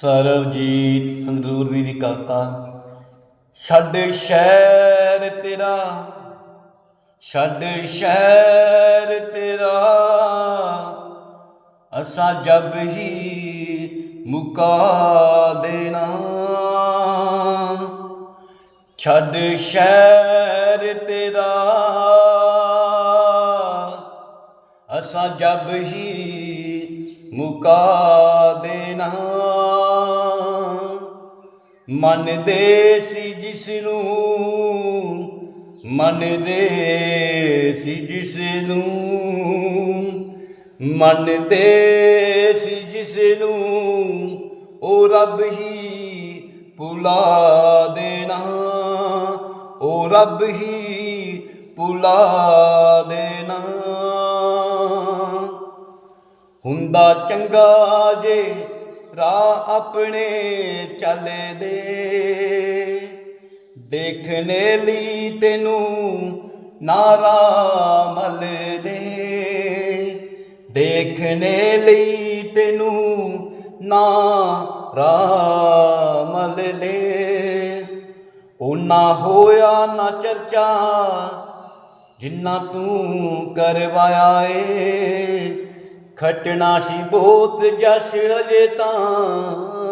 ਸਰਬਜੀਤ ਸੰਗਰੂਰ ਦੀ ਕਵਿਤਾ, ਛੱਡ ਸ਼ਹਿਰ ਤੇਰਾ, ਛੱਡ ਸ਼ਹਿਰ ਤੇਰਾ। ਅਸਾਂ ਜਬ ਹੀ ਮੁਕਾ ਦੇਣਾ। ਛੱਡ ਸ਼ਹਿਰ ਤੇਰਾ, ਅਸਾਂ ਜਬ ਹੀ ਮੁਕਾ ਦੇਣਾ। ਮੰਨਦੇ ਸੀ ਜਿਸ ਨੂੰ ਮੰਨਦੇ ਸੀ ਜਿਸ ਨੂੰ ਮੰਨਦੇ ਸੀ ਜਿਸ ਨੂੰ ਉਹ ਰੱਬ ਹੀ ਭੁਲਾ ਦੇਣਾ, ਉਹ ਰੱਬ ਹੀ ਭੁਲਾ ਦੇਣਾ। ਹੁੰਦਾ ਚੰਗਾ ਜੇ ਰਾਹ ਆਪਣੇ ਚੱਲਦੇ ਦੇਖਣੇ ਲਈ ਤੈਨੂੰ ਨਾਰਾ ਮਲਦੇ ਦੇਖਣੇ ਲਈ ਤੈਨੂੰ ਨਾਰਾ ਮਲਦੇ ਉਹ ਨਾ ਹੋਇਆ ਨਾ ਚਰਚਾ ਜਿੰਨਾ ਤੂੰ ਕਰਵਾਇਆ ਏ। ਖਟਣਾ ਸੀ ਬਹੁਤ ਜਸ ਅਜੇ ਤਾਂ।